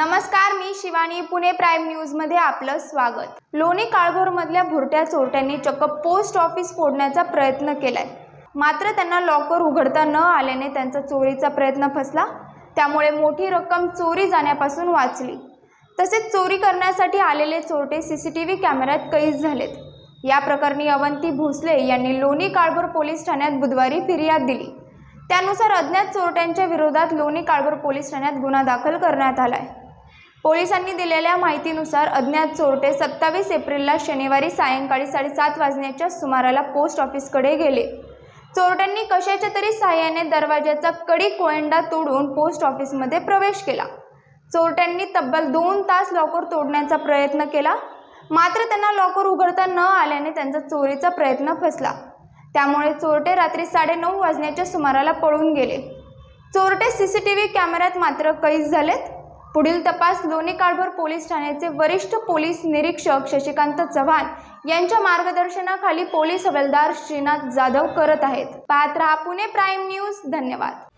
नमस्कार मी शिवानी पुणे प्राईम न्यूजमध्ये आपलं स्वागत. लोणी काळभोरमधल्या भुरट्या चोरट्यांनी चक्क पोस्ट ऑफिस फोडण्याचा प्रयत्न केलाय. मात्र त्यांना लॉकर उघडता न आल्याने त्यांचा चोरीचा प्रयत्न फसला. त्यामुळे मोठी रक्कम चोरी जाण्यापासून वाचली. तसेच चोरी करण्यासाठी आलेले चोरटे सी सी टी व्ही कॅमेऱ्यात कैद झालेत. या प्रकरणी अवंती भोसले यांनी लोणी काळभोर पोलीस ठाण्यात बुधवारी फिर्याद दिली. त्यानुसार अज्ञात चोरट्यांच्या विरोधात लोणी काळभोर पोलीस ठाण्यात गुन्हा दाखल करण्यात आलाय. पोलिसांनी दिलेल्या माहितीनुसार अज्ञात चोरटे सत्तावीस एप्रिलला शनिवारी सायंकाळी साडेसात वाजण्याच्या सुमाराला पोस्ट ऑफिसकडे गेले. चोरट्यांनी कशाच्या तरी साह्याने दरवाजाचा कडी कोयंडा तोडून पोस्ट ऑफिसमध्ये प्रवेश केला. चोरट्यांनी तब्बल दोन तास लॉकर तोडण्याचा प्रयत्न केला. मात्र त्यांना लॉकर उघडता न आल्याने त्यांचा चोरीचा प्रयत्न फसला. त्यामुळे चोरटे रात्री साडेनऊ वाजण्याच्या सुमाराला पळून गेले. चोरटे सी सी टी व्ही कॅमेऱ्यात मात्र कैद झालेत. पुढील तपास लोणी काळभोर पोलीस ठाण्याचे वरिष्ठ पोलीस निरीक्षक शशिकांत चव्हाण यांच्या मार्गदर्शनाखाली पोलीस हवालदार श्रीनाथ जाधव करत आहेत. पाहत रहा पुणे प्राईम न्यूज. धन्यवाद.